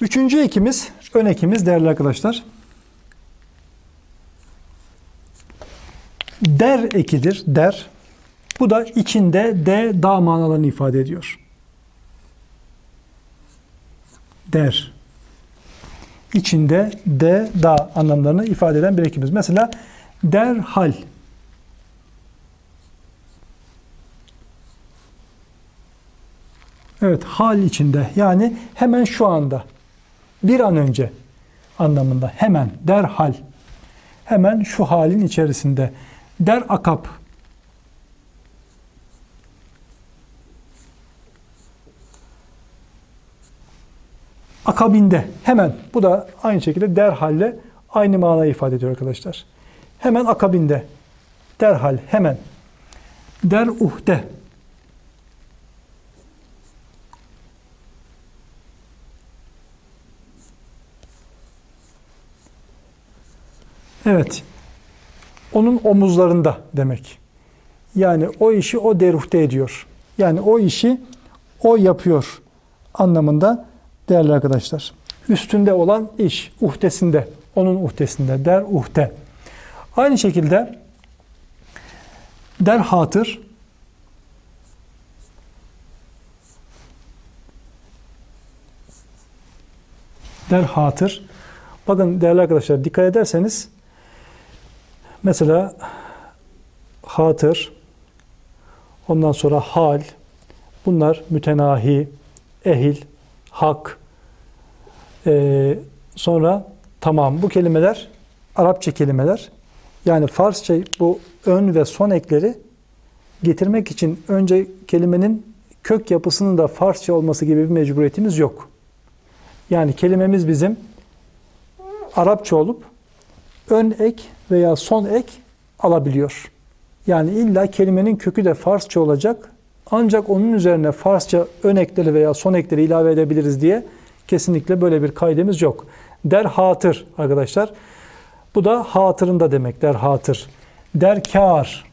Üçüncü ekimiz, ön ekimiz değerli arkadaşlar. Der ekidir, der. Bu da içinde de, da manalarını ifade ediyor. Der. İçinde de, da anlamlarını ifade eden bir ekimiz. Mesela derhal. Evet, hal içinde. Yani hemen şu anda. Bir an önce anlamında. Hemen, derhal. Hemen şu halin içerisinde. Der akap. Akabinde. Hemen. Bu da aynı şekilde derhalle aynı manayı ifade ediyor arkadaşlar. Hemen akabinde. Derhal, hemen. Der uhde. Evet. Onun omuzlarında demek. Yani o işi o deruhte ediyor. Yani o işi o yapıyor anlamında değerli arkadaşlar. Üstünde olan iş, uhdesinde, onun uhdesinde der uhde. Aynı şekilde der hatır, der hatır. Bakın değerli arkadaşlar dikkat ederseniz mesela hatır, ondan sonra hal, bunlar mütenahi, ehil, hak, ee, sonra tamam bu kelimeler Arapça kelimeler. Yani Farsça bu ön ve son ekleri getirmek için önce kelimenin kök yapısının da Farsça olması gibi bir mecburiyetimiz yok. Yani kelimemiz bizim Arapça olup ön ek veya son ek alabiliyor. Yani illa kelimenin kökü de Farsça olacak. Ancak onun üzerine Farsça ön ekleri veya son ekleri ilave edebiliriz diye kesinlikle böyle bir kaidemiz yok. Der hatır arkadaşlar. Bu da hatırında demek der hatır. Der kar.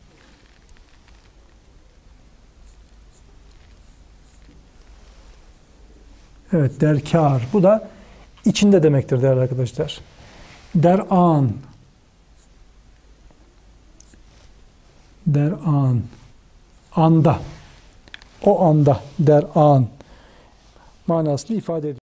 Evet der kar. Bu da içinde demektir değerli arkadaşlar. Der an. Der an. Anda. O anda der an manasını ifade ediyor.